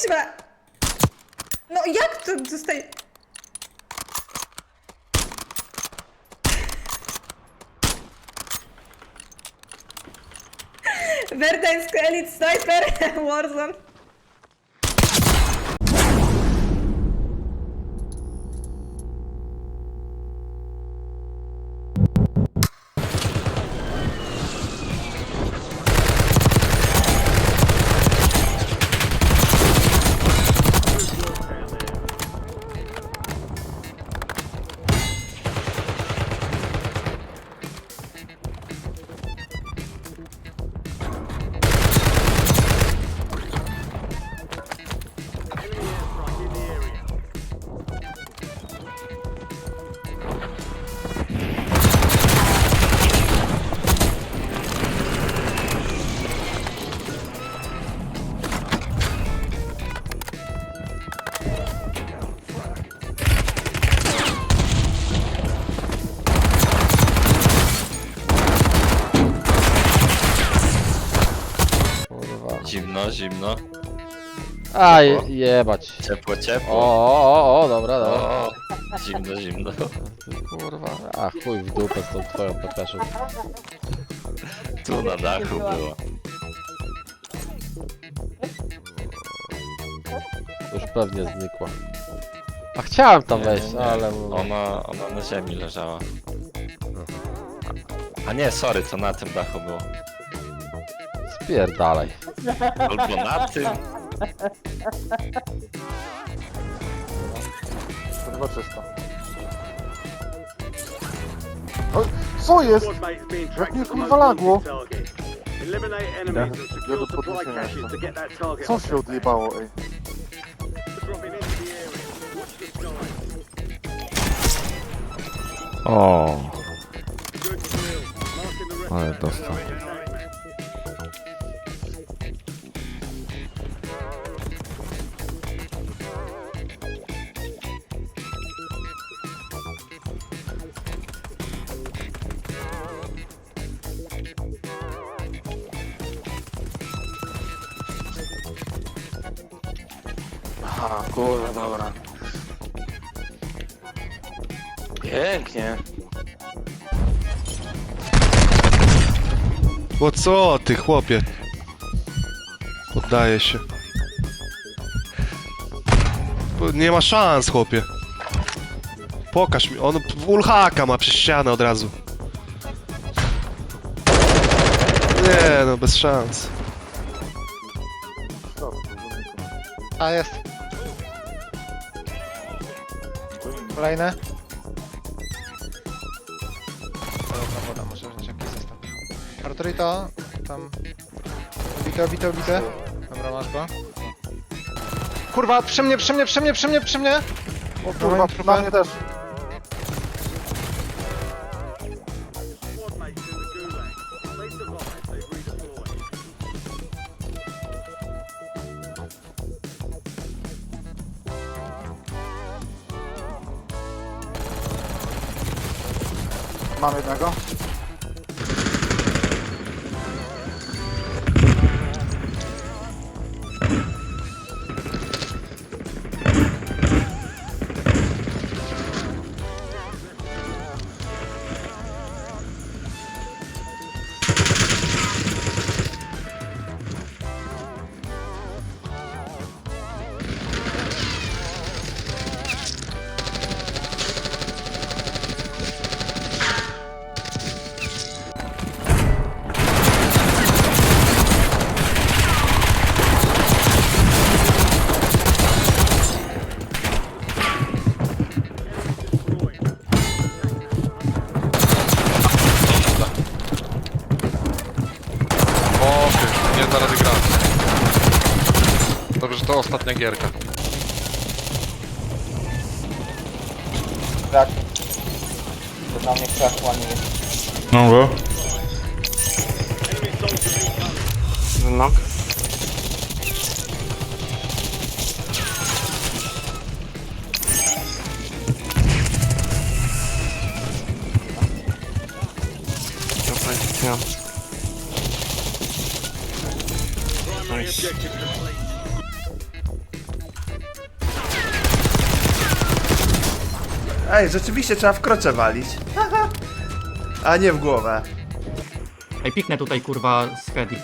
kuźwa! No jak to zostaje... Verdansk Elite Sniper Warzone. Zimno, zimno. A, je, jebać. Ciepło, O, ciepło. o, o, o, dobra, dobra. O, zimno, zimno. Kurwa. A, chuj w dupę z tą twoją pepeszą. Tu na dachu było. Już pewnie znikła. A chciałem tam Nie, wejść, nie, nie. ale... Ona, ona na ziemi leżała. A nie, sorry, to na tym dachu było. Spierdalaj. Albo na tym. Kurwa czysto. O, co jest? Jak mnie, kurwa, lagło? Ja do podniesienia jeszcze. Co się odjebało, ej? O. Ale dostał. Aha, kurwa, dobra. Pięknie. O co ty, chłopie? Poddaję się. Bo Nie ma szans, chłopie. Pokaż mi, on ulhaka ma przez ścianę od razu. Nie no, bez szans. A jest. Kolejne. Dobra, woda, może wziąć jakiś zestaw. Arturito, tam. Bite, bite, bite. Dobra, masz go. Kurwa, przy mnie, przy mnie, przy mnie, przy mnie, przy mnie! O kurwa, na mnie też. Mam jednego. Ostatnia gierka. To na mnie krak łamie. No go. Nok. Ej, rzeczywiście trzeba w krocze walić. A nie w głowę. Ej, piknę tutaj kurwa z Freddy.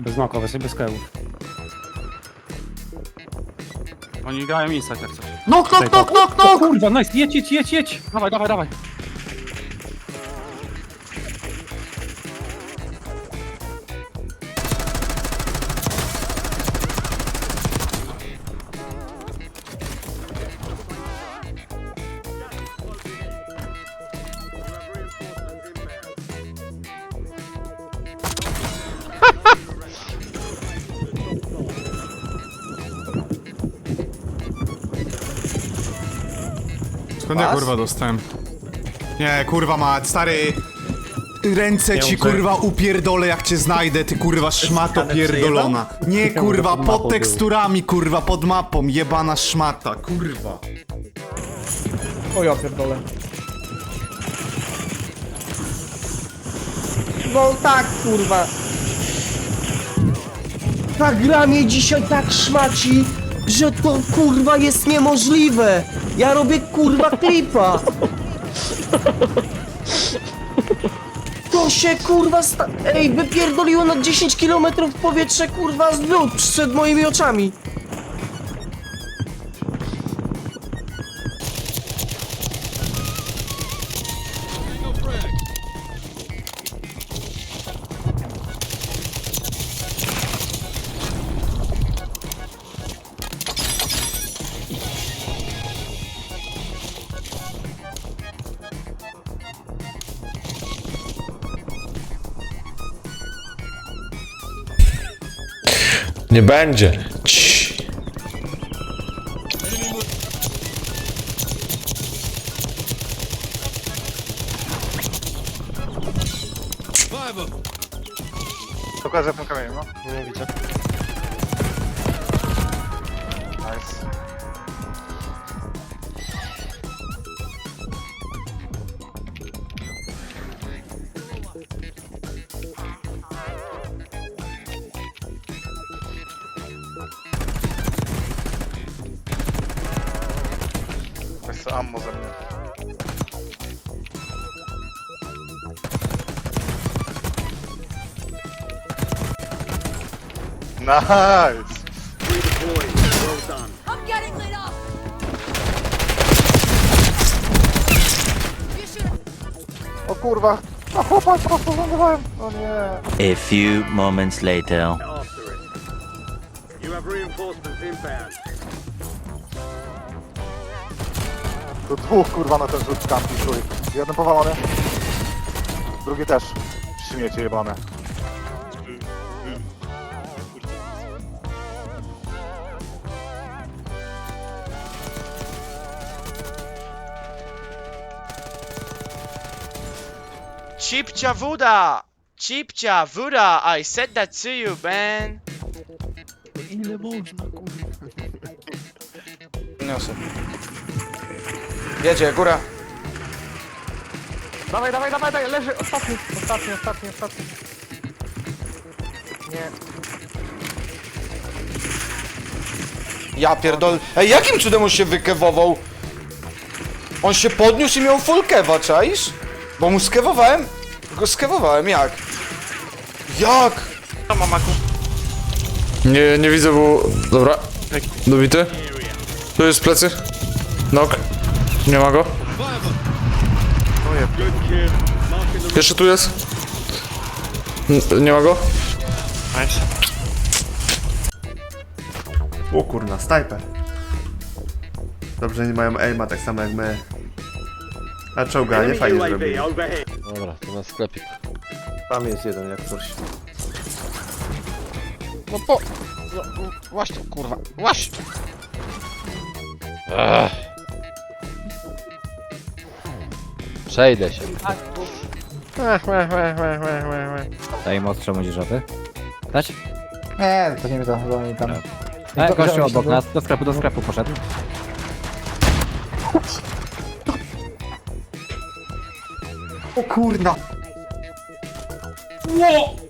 Bez nokowe, sobie bez kełów. Oni grają inside jak coś. Nok, nok, nok, nok, nok! Kurwa, nice, jedź, jedź, jedź, jedź! Dawaj, dawaj, dawaj. Skąd ja kurwa dostałem? Nie, kurwa mać, stary. Ręce ci kurwa upierdolę jak cię znajdę, ty kurwa szmato pierdolona. Nie kurwa, pod teksturami kurwa, pod mapą, jebana szmata, kurwa. O ja pierdolę. No tak, kurwa. Ta gra mnie dzisiaj tak szmaci, że to kurwa jest niemożliwe. Ja robię kurwa klipa. To się kurwa sta... Ej, wypierdoliło na 10 km w powietrze kurwa z przed moimi oczami. Nie będzie. Cii. Tylko za tym kamieniem, no. Nie widzę. Nice. Weź ammo. Nice! Redeployed. Well done. I'm getting lit up. O kurwa! A ah, chłopak, po prostu lądowałem! O oh, nie! A few moments later. After it. You have reinforcements inbound. Tu dwóch kurwa na ten rzut kampi, chuj. Jeden powalony. Drugi też. Śmiecie jebane. Cipcia woda! Cipcia woda! I said that to you, man! Niosę. Jedzie, góra. Dawaj, dawaj, dawaj, dawaj, leży! Ostatni, ostatni, ostatni, ostatni. Nie. Ja pierdol... Ej, jakim cudem on się wykewował? On się podniósł i miał full kewa, czaisz? Bo mu skewowałem? Go skewowałem, jak? Jak? Nie, nie widzę, bo... Dobra. Dobity. Tu jest plecy. Nie ma go. Jeszcze tu jest. N- Nie ma go. O kurna, snajper. Dobrze, nie mają aima tak samo jak my. A czołganie Enemy fajnie zrobili. Dobra, to na sklepik. Tam jest jeden jak coś. No po... No, no, właśnie, kurwa. Właśnie. Ech. Przejdę się. Daj im ostrze młodzież żaby. Dać? Nie, to nie wiem, to oni tam... E, gościu obok nas, do sklepu, do sklepu poszedł. O kurna! Ło!